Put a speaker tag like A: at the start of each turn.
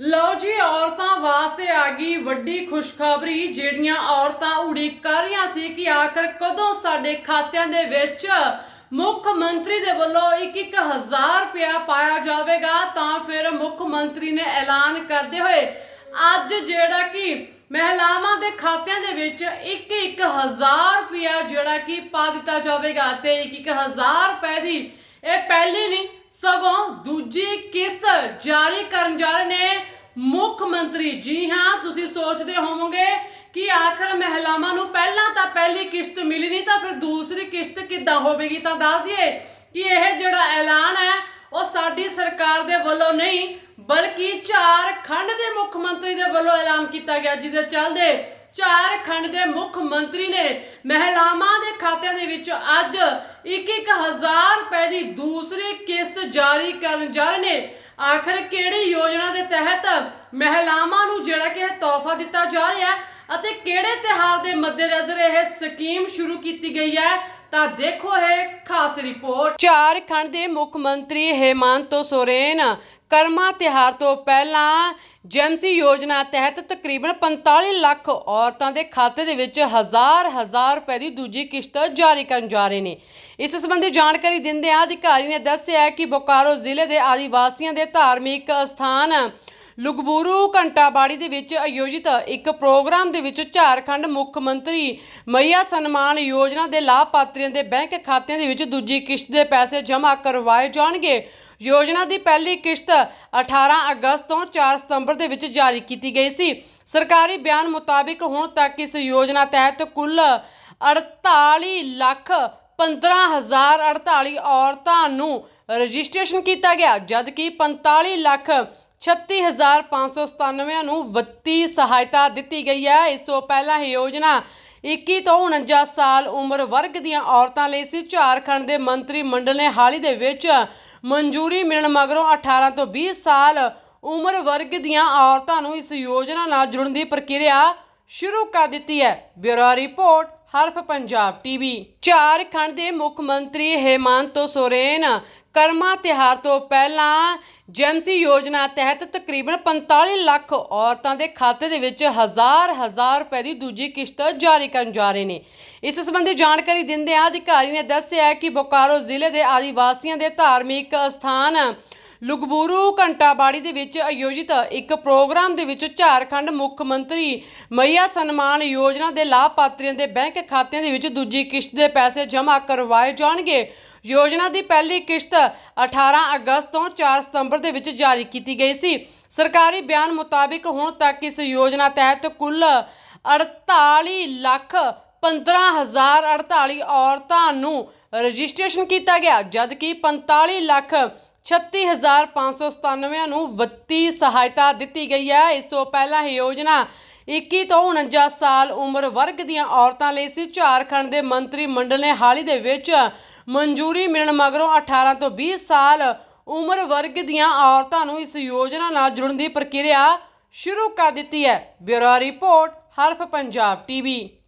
A: ਲਓ ਜੀ, ਔਰਤਾਂ ਵਾਸਤੇ ਆ ਗਈ ਵੱਡੀ ਖੁਸ਼ਖਬਰੀ, ਜਿਹੜੀਆਂ ਔਰਤਾਂ ਉਡੀਕ ਕਰ ਰਹੀਆਂ ਸੀ ਕਿ ਆਖਰ ਕਦੋਂ ਸਾਡੇ ਖਾਤਿਆਂ ਦੇ ਵਿੱਚ ਮੁੱਖ ਮੰਤਰੀ ਦੇ ਵੱਲੋਂ 1-1000 ਰੁਪਇਆ ਪਾਇਆ ਜਾਵੇਗਾ, ਤਾਂ ਫਿਰ ਮੁੱਖ ਮੰਤਰੀ ਨੇ ਐਲਾਨ ਕਰਦੇ ਹੋਏ ਅੱਜ ਜਿਹੜਾ ਕਿ ਮਹਿਲਾਵਾਂ ਦੇ ਖਾਤਿਆਂ ਦੇ ਵਿੱਚ 1-1000 ਰੁਪਇਆ ਜਿਹੜਾ ਕਿ ਪਾ ਦਿੱਤਾ ਜਾਵੇਗਾ ਤੇ 1-1000 ਰੁਪਏ ਦੀ ਇਹ ਪਹਿਲੀ ਨਹੀਂ, ਸਗੋਂ ਦੂਜੀ ਕਿਸ਼ਤ ਜਾਰੀ ਕਰਨ ਜਾ ਰਹੇ ਨੇ। ਮੁੱਖ ਮੰਤਰੀ, ਜੀ ਹਾਂ, ਤੁਸੀਂ ਸੋਚਦੇ ਹੋਵੋਗੇ ਕਿ ਆਖਰ ਮਹਿਲਾਵਾਂ ਨੂੰ ਪਹਿਲਾਂ ਤਾਂ ਪਹਿਲੀ ਕਿਸ਼ਤ ਮਿਲੀ ਨਹੀਂ ਤਾਂ ਫਿਰ ਦੂਸਰੀ ਕਿਸ਼ਤ ਕਿੱਦਾਂ ਹੋਵੇਗੀ? ਤਾਂ ਦੱਸ ਦਈਏ ਕਿ ਇਹ ਜਿਹੜਾ ਐਲਾਨ ਹੈ, ਉਹ ਸਾਡੀ ਸਰਕਾਰ ਦੇ ਵੱਲੋਂ ਨਹੀਂ, ਬਲਕਿ ਝਾਰਖੰਡ ਦੇ ਮੁੱਖ ਮੰਤਰੀ ਦੇ ਵੱਲੋਂ ਐਲਾਨ ਕੀਤਾ ਗਿਆ, ਜਿਹਦੇ ਚੱਲਦੇ ਝਾਰਖੰਡ ਦੇ ਮੁੱਖ ਮੰਤਰੀ ਨੇ ਮਹਿਲਾਵਾਂ ਦੇ ਖਾਤਿਆਂ ਦੇ ਵਿੱਚ ਅੱਜ 1-1000 ਰੁਪਏ ਦੀ ਦੂਸਰੀ ਕਿਸ਼ਤ ਜਾਰੀ ਕਰਨ ਜਾ ਰਹੇ ਨੇ। ਆਖਰ ਕਿਹੜੀ ਯੋਜਨਾ ਦੇ ਤਹਿਤ ਮਹਿਲਾਵਾਂ ਨੂੰ ਜਿਹੜਾ ਕਿ ਇਹ ਤੋਹਫਾ ਦਿੱਤਾ ਜਾ ਰਿਹਾ ਹੈ ਅਤੇ ਕਿਹੜੇ ਤਿਹਾਰ ਦੇ ਮੱਦੇਨਜ਼ਰ ਇਹ ਸਕੀਮ ਸ਼ੁਰੂ ਕੀਤੀ ਗਈ ਹੈ, ਤਾਂ ਦੇਖੋ ਇਹ ਖਾਸ ਰਿਪੋਰਟ। ਝਾਰਖੰਡ ਦੇ ਮੁੱਖ ਮੰਤਰੀ ਹੇਮੰਤ ਸੋਰੇਨ ਕਰਮਾ ਤਿਹਾਰ ਤੋਂ ਪਹਿਲਾਂ ਜੈਮਸੀ ਯੋਜਨਾ ਤਹਿਤ ਤਕਰੀਬਨ 45 ਲੱਖ ਔਰਤਾਂ ਦੇ ਖਾਤੇ ਦੇ ਵਿੱਚ ਹਜ਼ਾਰ ਹਜ਼ਾਰ ਰੁਪਏ ਦੀ ਦੂਜੀ ਕਿਸ਼ਤ ਜਾਰੀ ਕਰਨ ਜਾ ਰਹੇ ਨੇ। ਇਸ ਸੰਬੰਧੀ ਜਾਣਕਾਰੀ ਦਿੰਦਿਆਂ ਅਧਿਕਾਰੀ ਨੇ ਦੱਸਿਆ ਕਿ ਬੋਕਾਰੋ ਜ਼ਿਲ੍ਹੇ ਦੇ ਆਦੀਵਾਸੀਆਂ ਦੇ ਧਾਰਮਿਕ ਸਥਾਨ ਲੁਗਬੂਰੂ ਘੰਟਾਬਾੜੀ ਦੇ ਵਿੱਚ ਆਯੋਜਿਤ ਇੱਕ ਪ੍ਰੋਗਰਾਮ ਦੇ ਵਿੱਚ ਝਾਰਖੰਡ ਮੁੱਖ ਮੰਤਰੀ ਮਈਆ ਸਨਮਾਨ ਯੋਜਨਾ ਦੇ ਲਾਭਪਾਤਰੀਆਂ ਦੇ ਬੈਂਕ ਖਾਤਿਆਂ ਦੇ ਵਿੱਚ ਦੂਜੀ ਕਿਸ਼ਤ ਦੇ ਪੈਸੇ ਜਮ੍ਹਾਂ ਕਰਵਾਏ ਜਾਣਗੇ। ਯੋਜਨਾ ਦੀ ਪਹਿਲੀ ਕਿਸ਼ਤ 18 ਅਗਸਤ ਤੋਂ 4 ਸਤੰਬਰ ਦੇ ਵਿੱਚ ਜਾਰੀ ਕੀਤੀ ਗਈ ਸੀ। ਸਰਕਾਰੀ ਬਿਆਨ ਮੁਤਾਬਿਕ ਹੁਣ ਤੱਕ ਇਸ ਯੋਜਨਾ ਤਹਿਤ ਕੁੱਲ 48 ਲੱਖ 15048 ਔਰਤਾਂ ਨੂੰ ਰਜਿਸਟ੍ਰੇਸ਼ਨ ਕੀਤਾ ਗਿਆ, ਜਦਕਿ 45 ਲੱਖ 36597 ਨੂੰ ਵਿੱਤੀ ਸਹਾਇਤਾ ਦਿੱਤੀ ਗਈ ਹੈ। ਇਸ ਤੋਂ ਪਹਿਲਾਂ ਇਹ ਯੋਜਨਾ 21 ਤੋਂ 49 ਸਾਲ ਉਮਰ ਵਰਗ ਦੀਆਂ ਔਰਤਾਂ ਲਈ ਸੀ ਝਾਰਖੰਡ ਦੇ ਮੰਤਰੀ ਮੰਡਲ ਨੇ ਹਾਲ ਹੀ ਦੇ ਵਿੱਚ ਮਨਜ਼ੂਰੀ ਮਿਲਣ ਮਗਰੋਂ 18 ਤੋਂ 20 ਸਾਲ ਉਮਰ ਵਰਗ ਦੀਆਂ ਔਰਤਾਂ ਨੂੰ ਇਸ ਯੋਜਨਾ ਨਾਲ ਜੁੜਨ ਦੀ ਪ੍ਰਕਿਰਿਆ ਸ਼ੁਰੂ ਕਰ ਦਿੱਤੀ ਹੈ। Bureau report, Haraf Punjab TV. Jharkhand ਦੇ ਮੁੱਖ ਮੰਤਰੀ ਹੇਮੰਤ ਸੋਰੇਨ ਕਰਮਾ ਤਿਹਾਰ ਤੋਂ ਪਹਿਲਾਂ ਜੈਮਸੀ ਯੋਜਨਾ ਤਹਿਤ ਤਕਰੀਬਨ 45 ਲੱਖ ਔਰਤਾਂ ਦੇ ਖਾਤੇ ਦੇ ਵਿੱਚ ਹਜ਼ਾਰ ਹਜ਼ਾਰ ਰੁਪਏ ਦੀ ਦੂਜੀ ਕਿਸ਼ਤ ਜਾਰੀ ਕਰਨ ਜਾ ਰਹੇ ਨੇ। ਇਸ ਸੰਬੰਧੀ ਜਾਣਕਾਰੀ ਦਿੰਦਿਆਂ ਅਧਿਕਾਰੀ ਨੇ ਦੱਸਿਆ ਕਿ ਬੋਕਾਰੋ ਜ਼ਿਲ੍ਹੇ ਦੇ ਆਦੀਵਾਸੀਆਂ ਦੇ ਧਾਰਮਿਕ ਸਥਾਨ ਲੁਗਬੂਰੂ ਘੰਟਾਬਾੜੀ ਦੇ ਵਿੱਚ ਆਯੋਜਿਤ ਇੱਕ ਪ੍ਰੋਗਰਾਮ ਦੇ ਵਿੱਚ ਝਾਰਖੰਡ ਮੁੱਖ ਮੰਤਰੀ ਮਈਆ ਸਨਮਾਨ ਯੋਜਨਾ ਦੇ ਲਾਭਪਾਤਰੀਆਂ ਦੇ ਬੈਂਕ ਖਾਤਿਆਂ ਦੇ ਵਿੱਚ ਦੂਜੀ ਕਿਸ਼ਤ ਦੇ ਪੈਸੇ ਜਮ੍ਹਾਂ ਕਰਵਾਏ ਜਾਣਗੇ। ਯੋਜਨਾ ਦੀ ਪਹਿਲੀ ਕਿਸ਼ਤ 18 ਅਗਸਤ ਤੋਂ 4 ਸਤੰਬਰ ਦੇ ਵਿੱਚ ਜਾਰੀ ਕੀਤੀ ਗਈ ਸੀ। ਸਰਕਾਰੀ ਬਿਆਨ ਮੁਤਾਬਿਕ ਹੁਣ ਤੱਕ ਇਸ ਯੋਜਨਾ ਤਹਿਤ ਕੁੱਲ 48 ਲੱਖ 15048 ਔਰਤਾਂ ਨੂੰ ਰਜਿਸਟ੍ਰੇਸ਼ਨ ਕੀਤਾ ਗਿਆ, ਜਦਕਿ 45 ਲੱਖ 36597 ਨੂੰ ਵਿੱਤੀ ਸਹਾਇਤਾ ਦਿੱਤੀ ਗਈ ਹੈ। ਇਸ ਤੋਂ ਪਹਿਲਾਂ ਇਹ ਯੋਜਨਾ 21 ਤੋਂ 49 ਸਾਲ ਉਮਰ ਵਰਗ ਦੀਆਂ ਔਰਤਾਂ ਲਈ ਸੀ। ਝਾਰਖੰਡ ਦੇ ਮੰਤਰੀ ਮੰਡਲ ਨੇ ਹਾਲ ਹੀ ਦੇ ਵਿੱਚ ਮਨਜ਼ੂਰੀ ਮਿਲਣ ਮਗਰੋਂ 18 ਤੋਂ 20 ਸਾਲ ਉਮਰ ਵਰਗ ਦੀਆਂ ਔਰਤਾਂ ਨੂੰ ਇਸ ਯੋਜਨਾ ਨਾਲ ਜੁੜਨ ਦੀ ਪ੍ਰਕਿਰਿਆ ਸ਼ੁਰੂ ਕਰ ਦਿੱਤੀ ਹੈ। Bureau report, Haraf Punjab TV.